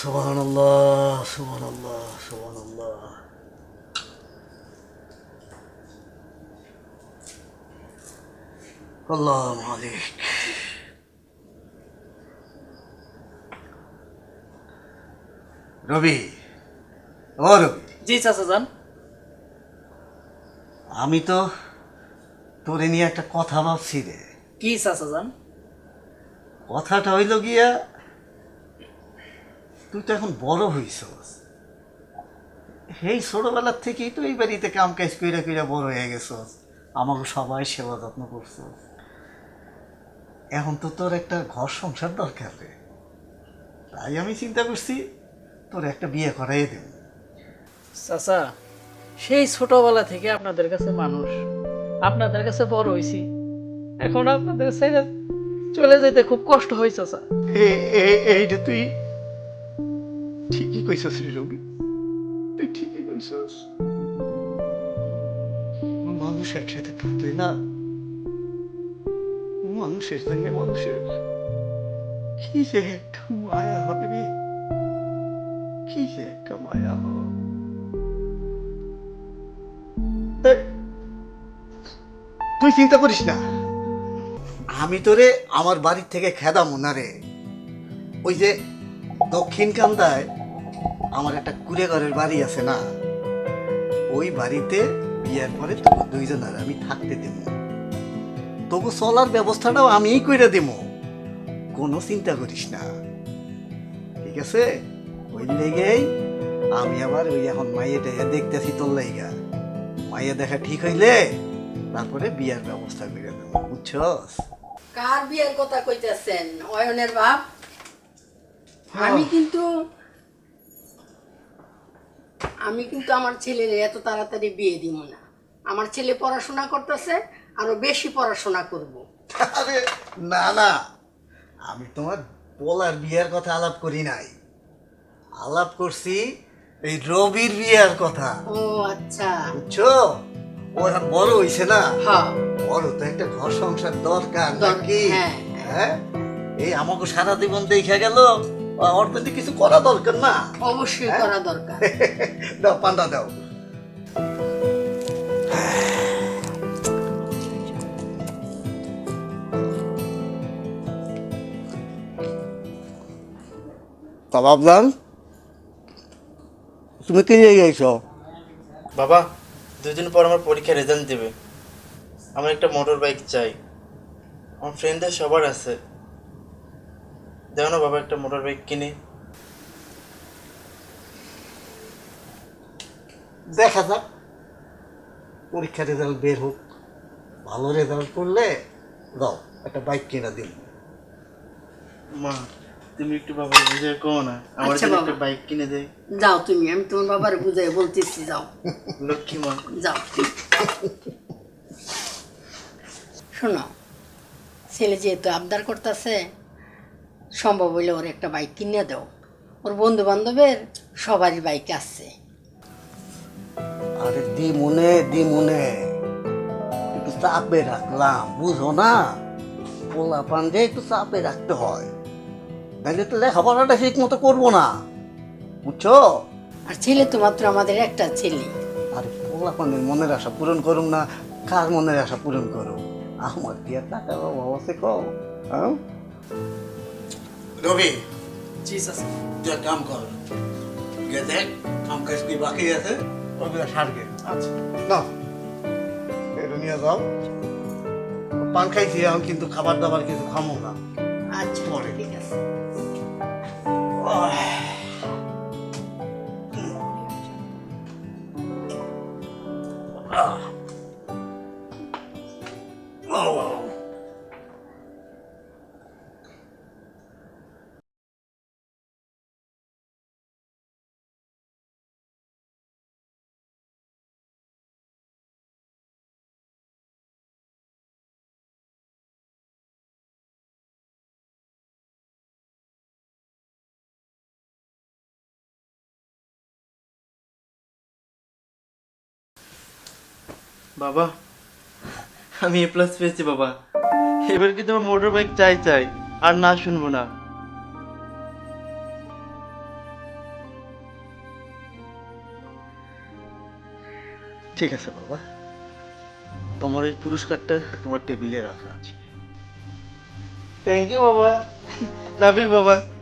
সুবহান আল্লাহ সুবহান আল্লাহ সুবহান আল্লাহ আল্লাহ মালিক রবি ও রবি। জি চাচা যান। আমি তো তোরে নিয়ে একটা কথা ভাবছি রে। কি চাচা যান? কথাটা হইল গিয়া তুই তো এখন বড় হইছস। এই ছোটবেলার থেকেই তো এই বাড়িতে কাম কাজ কইরা কইরা বড় হয়ে গেছস। আমাকে সবাই সেবা যত্ন করছস। এখন তো তোর একটা ঘর সংসার দরকার রে। তাই আমি চিন্তা করছি তোর একটা বিয়ে করাই দেব। চাচা সেই ছোটবেলা থেকে আপনাদের কাছে মানুষ। আপনাদের কাছে বড় হয়েছি এখন আপনাদের ছেড়ে চলে যেতে খুব কষ্ট হয় চাচা। এইটা তুই ঠিকই কইছস রে রবি। তুই ঠিকই কইছস। মানুষ একসাথে থাকলে না, মানুষের সঙ্গে মানুষের কি যে একটা মায়া হবে। কি যে একটা মায়া হবে। তুই চিন্তা করিস না। আমি তোরে আমার বাড়ির থেকে খেদাম না রে। ওই যে দক্ষিণ কান্দায় আমার একটা কুড়ে ঘরের বাড়ি আছে না? ওই বাড়িতে বিয়ের পরে তবু দুইজন আর আমি থাকতে দেব। তবু চলার ব্যবস্থাটাও আমিই করে দেব। কোনো চিন্তা করিস না। ঠিক আছে? ওই লেগেই আমি আবার ওই এখন মাইয়ে টাইয়া দেখতেছি তোর লাইগা। মাইয়া দেখা ঠিক হইলে তারপরে বিয়ার ব্যবস্থা করে দেবো বুঝছস? কার বিয়ের কথা কইতেছেন? অয়নের বাপ? আমি কিন্তু আমি কিন্তু আমার ছেলের এত তাড়াতাড়ি বিয়ে দিব না। আমার ছেলে পড়াশোনা করতেছে আরও বেশি পড়াশোনা করব। আরে না না। আমি তোমার পোলার বিয়ের কথা আলাপ করি নাই। আলাপ করছি এই রবির বিয়ের কথা। ও আচ্ছা। বুঝছ? ও এখন বড় হইছে না? হ্যাঁ। বড় তো একটা ঘর সংসার দরকার নাকি? হ্যাঁ, হ্যাঁ। এই আমাকে সারা জীবন দেখে গেল। প্রতি কিছু করা দরকার না? অবশ্যই করা দরকার। দাও পান্ডা দাও। তা ভাবলাম তুমি কি নিয়ে গেছো? বাবা দুদিন পর আমার পরীক্ষার রেজাল্ট দেবে। আমার একটা মোটর বাইক চাই। আমার ফ্রেন্ডদের সবার আছে। দেখো না বাবা একটা মোটর বাইক কিনে। দেখা যাক। পরীক্ষা রেজাল্ট বের হোক। ভালো রেজাল্ট করলে দাও একটা বাইক কিনে দিন মা তুমি একটু বাবা বুঝে কো না। আমার আচ্ছা, জন্য বাবা। একটা বাইক কিনে দেয় যাও তুমি আমি তোমার বাবার বুঝাই বলতেছি যাও। লক্ষ্মী মা। যাও। শোনো ছেলে যেহেতু আবদার করতেছে সম্ভব হইলে ওর একটা বাইক কিনে দাও। ওর বন্ধু বান্ধবের সবারই বাইক আছে। আরে দি মনে দি মনে একটু চাপে রাখলাম বুঝো না? পোলা পান্ডে একটু চাপে রাখতে হয়। নাহলে তো লেখাপড়াটা ঠিক মতো করব না। বুঝছ? আর ছেলে তো মাত্র আমাদের একটা ছেলে। আরে পোলা পান্ডের মনের আশা পূরণ করুম না কার মনের আশা পূরণ করুম? আমার কি আর টাকার অভাব আছে কও? হ্যাঁ? রবি জি তুই এক কাম কর। গিয়ে দেখ কাম কাজ কি বাকি আছে? ওগুলো সারবে আচ্ছা। না এটা নিয়ে যাও। পান খাইছি এখন কিন্তু খাবার দাবার কিছু খামো না। আচ্ছা পরে। ঠিক আছে। বাবা আমি এ প্লাস পেয়েছি বাবা। এবার কি তোমার মোটর বাইক চাই চাই আর না শুনব না। ঠিক আছে বাবা। তোমার এই পুরস্কারটা তোমার টেবিলে রাখা আছে। থ্যাংক ইউ বাবা। লাভ ইউ বাবা।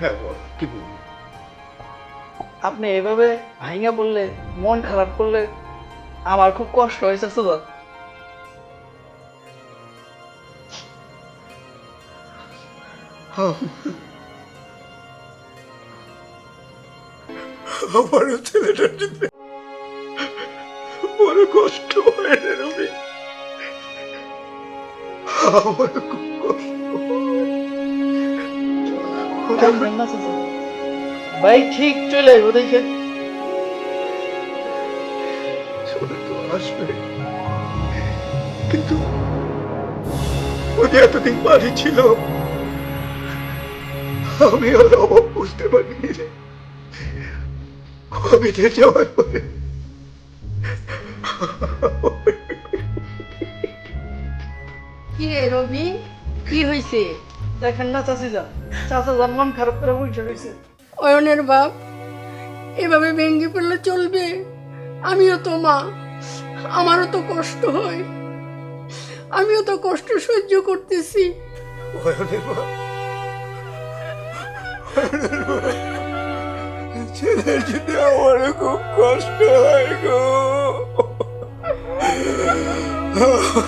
হ্যাঁ বল কি বলব? আপনি এভাবে ভাইঙ্গা বললে মন খারাপ করলে আমার খুব কষ্ট হয়েছে চাচা আমারও ছেলেটার জন্য বড় কষ্ট হয় রে রবি। আমার খুব কষ্ট। ভাই ঠিক চলে আসব তো আসবে। কিন্তু এতদিন বাড়ি ছিল। আমি আর অভাব বুঝতে পারিনি রে। যাওয়ার পরে কি রে রবি? কি হয়েছে দেখেন না চাচি যান চাচা মন খারাপ করে বসে রয়েছে। অয়নের বাপ এভাবে ভেঙে পড়লে চলবে? আমিও তো মা আমারও তো কষ্ট হয়। আমিও তো কষ্ট সহ্য করতেছি। অয়নের অয়নের ছেলের জন্য আমার খুব কষ্ট হয় গো।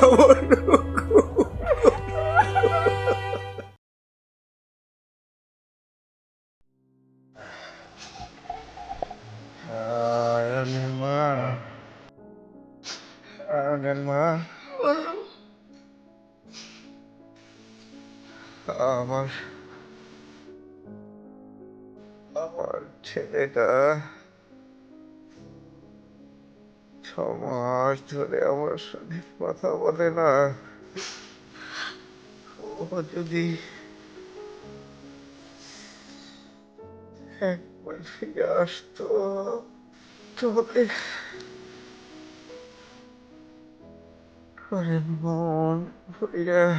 আমার অয়নের মা আমার আমার ছেলেটা ছমাস ধরে আমার সাথে কথা বলে না। ও যদি একবার ফিরে আসতো Put him on. Put your.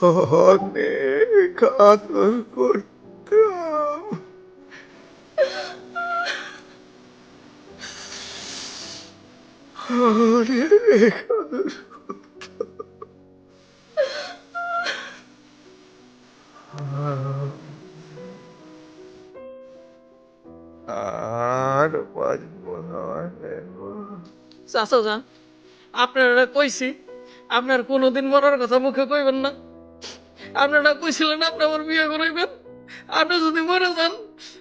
Honey, can't God down. Honey, can't put down. চাচা যান আপনারা কইছি, আপনার কোনোদিন মরার কথা মুখে কইবেন না। আপনারা কইছিলেন আপনি আমার বিয়ে করাইবেন। আপনি যদি মরে যান,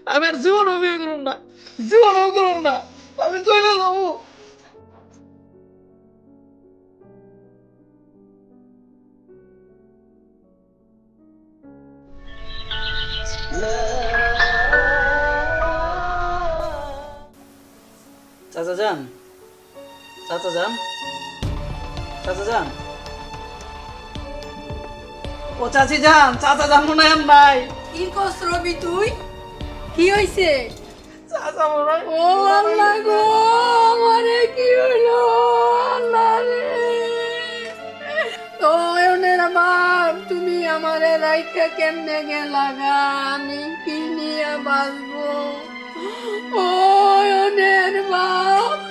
আমি আর জীবনও বিয়ে করুন না। জীবনও করুন না। আমি চলে যাব। চাচা যান। চাচা যান চাচা যান ও চাচি যান চাচা যান মনে হয় নাই কি কস রবি তুই কি চাচা মনে হয় ও আল্লাহ গো আমারে কি হইল আল্লাহ রে বাপ তুমি আমারে রাইখা কেমনে গেলা গা আমি কি নিয়ে বাঁচবো অয়নের বাপ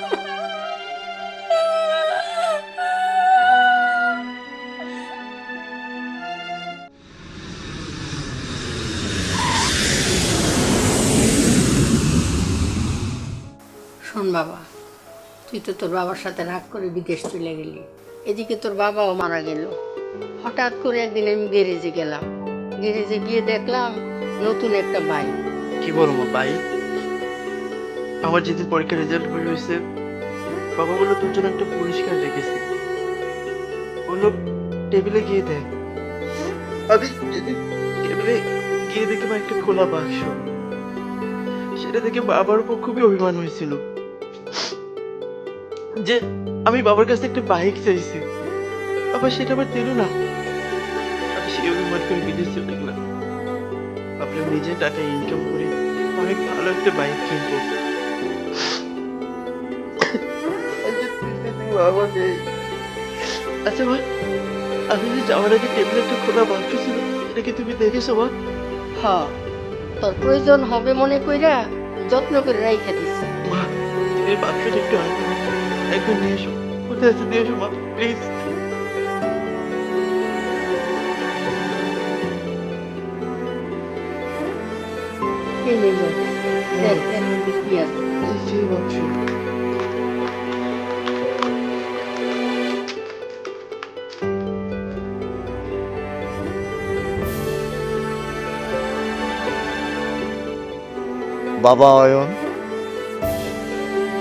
বাবা, তুই তো তোর বাবার সাথে রাগ করে বিদেশ চলে গেলি। এদিকে তোর বাবাও মারা গেল। হঠাৎ করে একদিন আমি গ্যারেজে গেলাম। গ্যারেজে গিয়ে দেখলাম নতুন একটা বাইক কি বলব ভাই? আমার যেদিন পরীক্ষার রেজাল্ট বের হয়েছে বাবা বলল, তোর জন্য একটা পুরস্কার রেখেছি। বলল, টেবিলে গিয়ে দেখ। আমি টেবিলে গিয়ে দেখলাম একটা খোলা বাক্স। সেটা দেখে বাবার উপর খুবই অভিমান হয়েছিল। যে আমি বাবার কাছে একটা বাইক চাইছি। বাবা সেটা আবার দিল না। আমি সেই অভিমান করে বিদেশ চলে গেলাম। ভাবলাম নিজে টাকা ইনকাম করে অনেক ভালো একটা বাইক কিনবো। বাবা নেই আচ্ছা ভাই আমি যে যাওয়ার আগে টেবিলে একটা খোলা বাক্স ছিল এটা কি তুমি দেখেছ মা? হ তোর প্রয়োজন হবে মনে কইরা যত্ন করে রাইখা দিছি। মা তুমি বাক্সটা একটু আনবে একবার নিয়ে এসো কোথায় আছে নিয়ে এসো মা প্লিজ এই নে নে। দেখ এর মধ্যে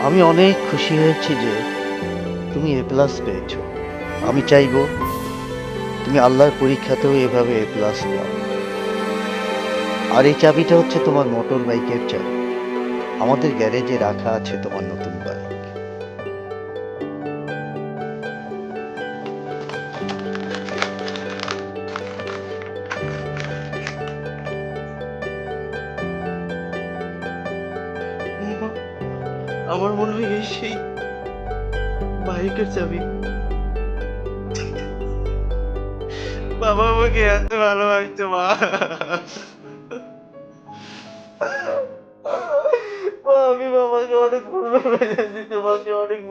আমি অনেক খুশি হয়েছি যে তুমি এ প্লাস পেয়েছ। আমি চাইব তুমি আল্লাহর পরীক্ষাতেও এভাবে এ প্লাস পাও আর এই চাবিটা হচ্ছে তোমার মোটর বাইকের চাবি। আমাদের গ্যারেজে রাখা আছে তোমার আমার মনে হয় এই সেই বাইকের চাবি। বাবা আমাকে এত ভালোবাসতো, মা। আমি বাবাকে অনেক ভালোবাসি তোমাকে অনেক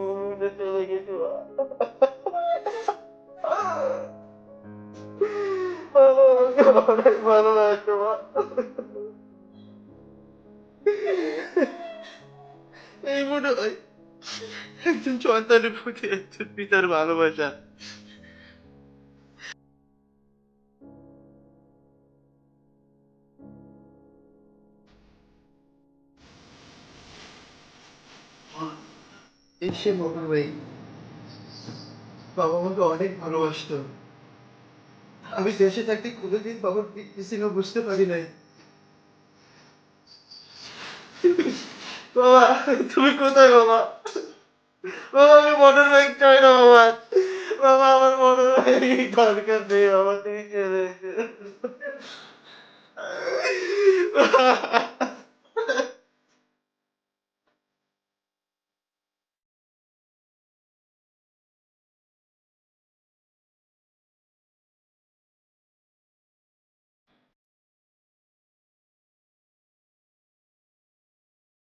সন্তানের প্রতি একজন পিতার ভালোবাসা। এই সে ভাই, বাবা আমাকে অনেক ভালোবাসতো। আমি দেশে থাকতে কোনোদিন বাবার পিছনে বুঝতে পারি নাই। বাবা, তুমি কোথায় বাবা বাবা? আমি মোটর বাইক চাই না বাবা বাবা, আমার মোটর বাইক দরকার নেই বাবা তুমি চলে।